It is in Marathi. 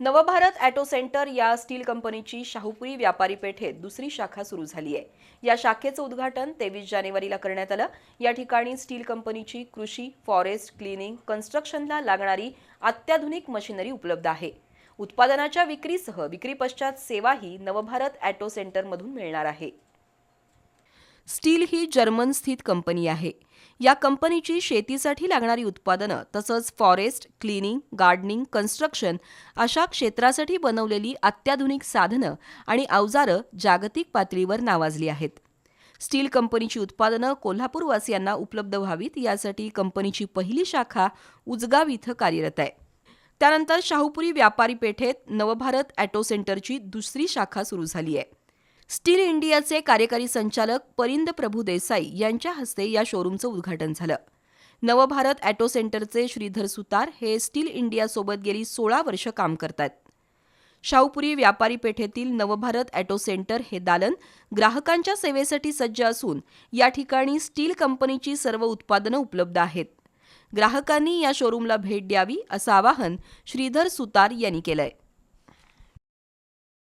नवभारत ॲटो सेंटर या स्टील कंपनीची शाहूपुरी व्यापारी पेठेत दुसरी शाखा सुरू झाली आहे. या शाखेचं उद्घाटन तेवीस जानेवारीला करण्यात आलं. या ठिकाणी स्टील कंपनीची कृषी फॉरेस्ट क्लिनिंग कन्स्ट्रक्शनला लागणारी अत्याधुनिक मशिनरी उपलब्ध आहे. उत्पादनाच्या विक्रीसह विक्री पश्चात सेवाही नवभारत ॲटो सेंटरमधून मिळणार आहे. स्टील ही जर्मन स्थित कंपनी आहे. या कंपनीची शेतीसाठी लागणारी उत्पादनं तसंच फॉरेस्ट क्लिनिंग गार्डनिंग कन्स्ट्रक्शन अशा क्षेत्रासाठी बनवलेली अत्याधुनिक साधनं आणि अवजारं जागतिक पातळीवर नावाजली आहेत. स्टील कंपनीची उत्पादनं कोल्हापूरवासियांना उपलब्ध व्हावीत यासाठी कंपनीची पहिली शाखा उजगाव इथं कार्यरत आहे. त्यानंतर शाहूपुरी व्यापारी पेठेत नवभारत ॲटो सेंटरची दुसरी शाखा सुरू झाली आहे. स्टील इंडियाचे कार्यकारी संचालक परिंद प्रभू देसाई यांच्या हस्ते या शोरूमचं उद्घाटन झालं. नवभारत ॲटो सेंटरचे श्रीधर सुतार हे स्टील इंडियासोबत गेली सोळा वर्ष काम करतात. शाहूपुरी व्यापारी पेठेतील नवभारत ॲटो सेंटर हे दालन ग्राहकांच्या सेवेसाठी सज्ज असून या ठिकाणी स्टील कंपनीची सर्व उत्पादनं उपलब्ध आहेत. ग्राहकांनी या शोरूमला भेट द्यावी असं आवाहन श्रीधर सुतार यांनी केलंय.